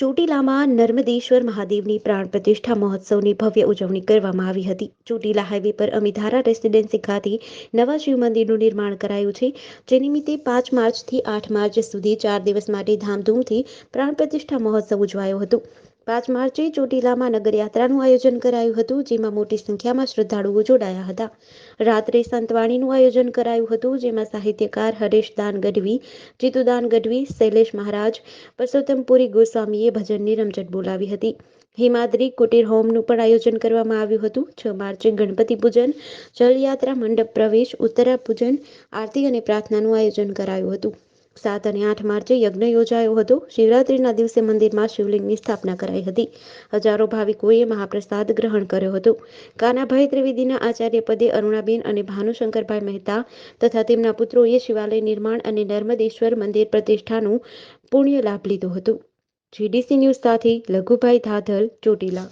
ચોટીલામાં નર્મદેશ્વર મહાદેવની પ્રાણ પ્રતિષ્ઠા મહોત્સવની ભવ્ય ઉજવણી કરવામાં આવી હતી. ચોટીલા હાઈવે પર અમિધારા રેસિડેન્સી ખાતે નવા શિવ મંદિરનું નિર્માણ કરાયું છે, જે નિમિત્તે પાંચ માર્ચથી આઠ માર્ચ સુધી ચાર દિવસ માટે ધામધૂમથી પ્રાણ પ્રતિષ્ઠા મહોત્સવ ઉજવાયો હતો. પાંચ માર્ચે ચોટીલામાં નગરયાત્રાનું આયોજન કરાયું હતું, જેમાં મોટી સંખ્યામાં શ્રદ્ધાળુઓ જોડાયા હતા. રાત્રે સંતવાણીનું આયોજન કરાયું હતું, જેમાં સાહિત્યકાર હરેશદાન ગઢવી જીતુદાન ગઢવી, શૈલેષ મહારાજ પરસોત્તમપુરી ગોસ્વામીએ ભજનની રમઝટ બોલાવી હતી. હિમાદ્રી કુટીર હોમનું પણ આયોજન કરવામાં આવ્યું હતું. છ માર્ચે ગણપતિ પૂજન જલયાત્રા મંડપ પ્રવેશ, ઉત્તરા પૂજન, આરતી અને પ્રાર્થનાનું આયોજન કરાયું હતું. સાત અને આઠ માર્ચે યજ્ઞ યોજાયો હતો. શિવરાત્રીના દિવસે મંદિરમાં શિવલિંગની સ્થાપના કરાઈ હતી. હજારો ભાવિકોએ મહાપ્રસાદ ગ્રહણ કર્યો હતો. કાનાભાઈ ત્રિવેદીના આચાર્ય પદે અરુણાબેન અને ભાનુશંકરભાઈ મહેતા તથા તેમના પુત્રોએ શિવાલય નિર્માણ અને નર્મદેશ્વર મંદિર પ્રતિષ્ઠાનું પુણ્ય લાભ લીધો હતો. જીડીસી ન્યૂઝ સાથે લઘુભાઈ ધાધલ, ચોટીલા.